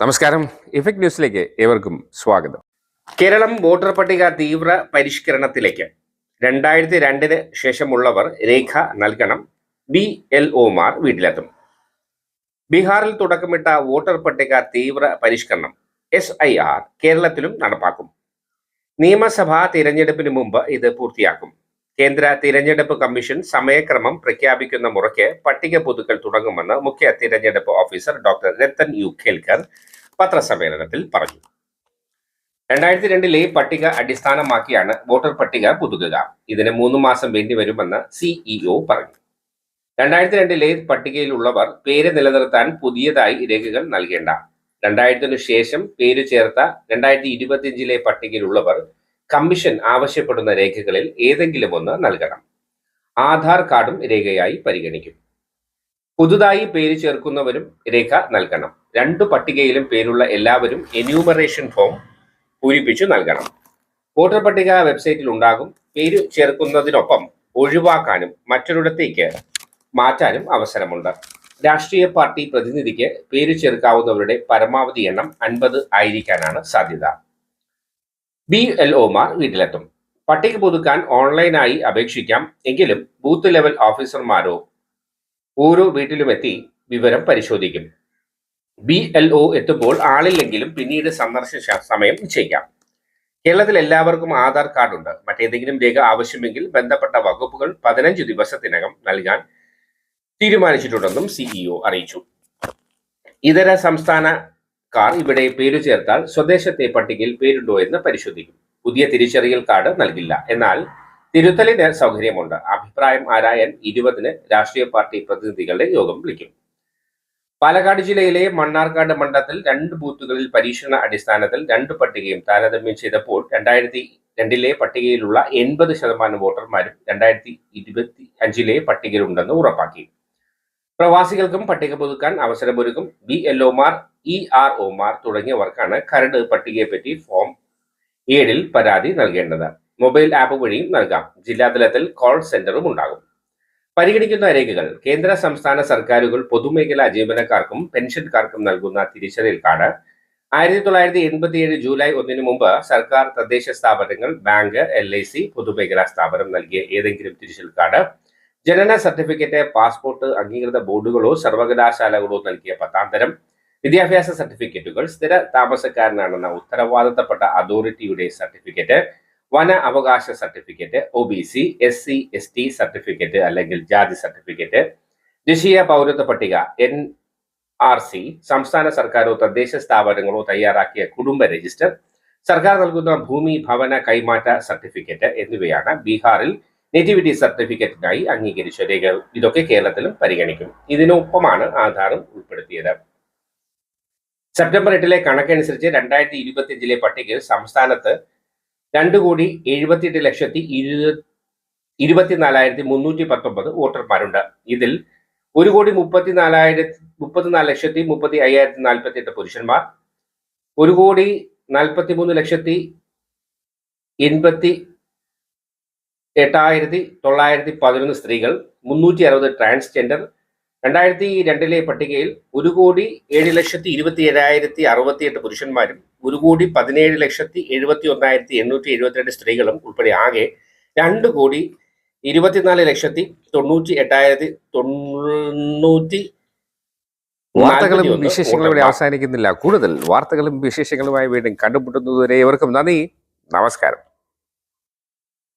നമസ്കാരം. ഇഫക്ട് ന്യൂസിലേക്ക് ഏവർക്കും സ്വാഗതം. കേരളം വോട്ടർ പട്ടിക തീവ്ര പരിഷ്കരണത്തിലേക്ക്. രണ്ടായിരത്തി രണ്ടിന് ശേഷമുള്ളവർ രേഖ നൽകണം. ബി എൽ ഒമാർ വീട്ടിലെത്തും. ബീഹാറിൽ തുടക്കമിട്ട വോട്ടർ പട്ടിക തീവ്ര പരിഷ്കരണം എസ് ഐ ആർ കേരളത്തിലും നടപ്പാക്കും. നിയമസഭാ തിരഞ്ഞെടുപ്പിന് മുമ്പ് ഇത് പൂർത്തിയാക്കും. കേന്ദ്ര തിരഞ്ഞെടുപ്പ് കമ്മീഷൻ സമയക്രമം പ്രഖ്യാപിക്കുന്ന മുറയ്ക്ക് പട്ടിക പുതുക്കൽ തുടങ്ങുമെന്ന് മുഖ്യ തിരഞ്ഞെടുപ്പ് officer doctor Rathan U Kelkar പത്രസമ്മേളനത്തിൽ പറഞ്ഞു. രണ്ടായിരത്തി രണ്ടിലെ പട്ടിക അടിസ്ഥാനമാക്കിയാണ് വോട്ടർ പട്ടിക പുതുക്കുക. ഇതിന് മൂന്ന് മാസം വേണ്ടിവരുമെന്ന് സിഇഒ പറഞ്ഞു. രണ്ടായിരത്തി രണ്ടിലെ പട്ടികയിലുള്ളവർ പേര് നിലനിർത്താൻ പുതിയതായി രേഖകൾ നൽകേണ്ട. രണ്ടായിരത്തിനു ശേഷം പേര് ചേർത്ത രണ്ടായിരത്തി ഇരുപത്തിയഞ്ചിലെ പട്ടികയിലുള്ളവർ കമ്മീഷൻ ആവശ്യപ്പെടുന്ന രേഖകളിൽ ഏതെങ്കിലും ഒന്ന് നൽകണം. ആധാർ കാർഡും രേഖയായി പരിഗണിക്കും. പുതുതായി പേര് ചേർക്കുന്നവരും രേഖ നൽകണം. രണ്ടു പട്ടികയിലും പേരുള്ള എല്ലാവരും എന്യൂമറേഷൻ ഫോം പൂരിപ്പിച്ചു നൽകണം. വോട്ടർ പട്ടിക വെബ്സൈറ്റിൽ ഉണ്ടാകും. പേര് ചേർക്കുന്നതിനൊപ്പം ഒഴിവാക്കാനും മറ്റൊരിടത്തേക്ക് മാറ്റാനും അവസരമുണ്ട്. രാഷ്ട്രീയ പാർട്ടി പ്രതിനിധിക്ക് പേര് ചേർക്കാവുന്നവരുടെ പരമാവധി എണ്ണം അൻപത് ആയിരിക്കാനാണ് സാധ്യത. ബി എൽ ഒമാർ വീട്ടിലെത്തും. പട്ടിക പുതുക്കാൻ ഓൺലൈനായി അപേക്ഷിക്കാം. എങ്കിലും ബൂത്ത് ലെവൽ ഓഫീസർമാരോ ഓരോ വീട്ടിലുമെത്തി വിവരം പരിശോധിക്കും. ബി എൽ ഒ എത്തുമ്പോൾ ആളില്ലെങ്കിലും പിന്നീട് സന്ദർശന സമയം നിശ്ചയിക്കാം. കേരളത്തിൽ എല്ലാവർക്കും ആധാർ കാർഡുണ്ട്. മറ്റേതെങ്കിലും രേഖ ആവശ്യമെങ്കിൽ ബന്ധപ്പെട്ട വകുപ്പുകൾ പതിനഞ്ച് ദിവസത്തിനകം നൽകാൻ തീരുമാനിച്ചിട്ടുണ്ടെന്നും സിഇഒ അറിയിച്ചു. ഇതര സംസ്ഥാനക്കാർ ഇവിടെ പേരു ചേർത്താൽ സ്വദേശത്തെ പട്ടികയിൽ പേരുണ്ടോ എന്ന് പരിശോധിക്കും. പുതിയ തിരിച്ചറിയൽ കാർഡ് നൽകില്ല. എന്നാൽ തിരുത്തലിന് സൗകര്യമുണ്ട്. അഭിപ്രായം ആരായാൻ ഇരുപതിന് രാഷ്ട്രീയ പാർട്ടി പ്രതിനിധികളുടെ യോഗം വിളിക്കും. പാലക്കാട് ജില്ലയിലെ മണ്ണാർക്കാട് മണ്ഡലത്തിൽ രണ്ട് ബൂത്തുകളിൽ പരീക്ഷണ അടിസ്ഥാനത്തിൽ രണ്ട് പട്ടികയും താരതമ്യം ചെയ്തപ്പോൾ രണ്ടായിരത്തി രണ്ടിലെ പട്ടികയിലുള്ള എൺപത് ശതമാനം വോട്ടർമാരും രണ്ടായിരത്തി ഇരുപത്തി അഞ്ചിലെ പട്ടികയിലുണ്ടെന്ന് ഉറപ്പാക്കി. പ്രവാസികൾക്കും പട്ടിക പുതുക്കാൻ അവസരമൊരുക്കും. ബി എൽ ഒമാർ ഇ ആർ ഒമാർ തുടങ്ങിയവർക്കാണ് കരട് പട്ടികയെപ്പറ്റി ഫോം ഏഴിൽ പരാതി നൽകേണ്ടത്. മൊബൈൽ ആപ്പ് വഴിയും നൽകാം. ജില്ലാതലത്തിൽ കോൾ സെന്ററും ഉണ്ടാകും. പരിഗണിക്കുന്ന രേഖകൾ കേന്ദ്ര സംസ്ഥാന സർക്കാരുകൾ പൊതുമേഖലാ ജീവനക്കാർക്കും പെൻഷൻകാർക്കും നൽകുന്ന തിരിച്ചറിയൽ കാർഡ് ആയിരത്തി തൊള്ളായിരത്തി എൺപത്തിയേഴ് ജൂലൈ ഒന്നിന് മുമ്പ് സർക്കാർ തദ്ദേശ സ്ഥാപനങ്ങൾ ബാങ്ക് എൽ ഐ സി പൊതുമേഖലാ സ്ഥാപനം നൽകിയ ഏതെങ്കിലും തിരിച്ചറിയൽ കാർഡ് ജനന സർട്ടിഫിക്കറ്റ് പാസ്പോർട്ട് അംഗീകൃത ബോർഡുകളോ സർവകലാശാലകളോ നൽകിയ പത്താന്തരം വിദ്യാഭ്യാസ സർട്ടിഫിക്കറ്റുകൾ സ്ഥിര താമസക്കാരനാണെന്ന ഉത്തരവാദിത്തപ്പെട്ട അതോറിറ്റിയുടെ സർട്ടിഫിക്കറ്റ് വന അവകാശ certificate O B C S C S T certificate അല്ലെങ്കിൽ ജാതി സർട്ടിഫിക്കറ്റ് ദേശീയ പൗരത്വ പട്ടിക എൻ ആർ സി സംസ്ഥാന സർക്കാരോ തദ്ദേശ സ്ഥാപനങ്ങളോ തയ്യാറാക്കിയ കുടുംബ രജിസ്റ്റർ സർക്കാർ നൽകുന്ന ഭൂമി ഭവന കൈമാറ്റ സർട്ടിഫിക്കറ്റ് എന്നിവയാണ് ബീഹാറിൽ നെറ്റിവിറ്റി സർട്ടിഫിക്കറ്റിനായി അംഗീകരിച്ച രേഖകൾ. ഇതൊക്കെ കേരളത്തിലും പരിഗണിക്കും. ഇതിനൊപ്പമാണ് ആധാറും ഉൾപ്പെടുത്തിയത്. സെപ്റ്റംബർ എട്ടിലെ കണക്കനുസരിച്ച് രണ്ടായിരത്തി ഇരുപത്തിയഞ്ചിലെ പട്ടികയിൽ സംസ്ഥാനത്ത് രണ്ട് കോടി എഴുപത്തിയെട്ട് ലക്ഷത്തി ഇരു ഇരുപത്തിനാലായിരത്തി മുന്നൂറ്റി പത്തൊമ്പത് വോട്ടർമാരുണ്ട്. ഇതിൽ ഒരു കോടി മുപ്പത്തിനാലായിരത്തി മുപ്പത്തിനാല് ലക്ഷത്തി മുപ്പത്തി അയ്യായിരത്തി നാൽപ്പത്തി എട്ട് പുരുഷന്മാർ ഒരു കോടി നാൽപ്പത്തി മൂന്ന് ലക്ഷത്തി എൺപത്തി എട്ടായിരത്തി തൊള്ളായിരത്തി പതിനൊന്ന് സ്ത്രീകൾ മുന്നൂറ്റി അറുപത് ട്രാൻസ്ജെൻഡർ രണ്ടായിരത്തി രണ്ടിലെ പട്ടികയിൽ ഒരു കോടി ഏഴ് ലക്ഷത്തി ഇരുപത്തി ഏഴായിരത്തി അറുപത്തിയെട്ട് പുരുഷന്മാരും ഒരു കോടി പതിനേഴ് ലക്ഷത്തി എഴുപത്തി ഒന്നായിരത്തി എണ്ണൂറ്റി എഴുപത്തിരണ്ട് സ്ത്രീകളും ഉൾപ്പെടെ ആകെ രണ്ട് കോടി ഇരുപത്തിനാല് ലക്ഷത്തി തൊണ്ണൂറ്റി എട്ടായിരത്തി തൊണ്ണൂറ്റി വാർത്തകളും വിശേഷങ്ങളും ഇവിടെ. അവസാനിക്കുന്നില്ല. കൂടുതൽ വാർത്തകളും വിശേഷങ്ങളുമായി വീണ്ടും കണ്ടുമുട്ടുന്നതുവരെ ഇവർക്കും നന്ദി. നമസ്കാരം.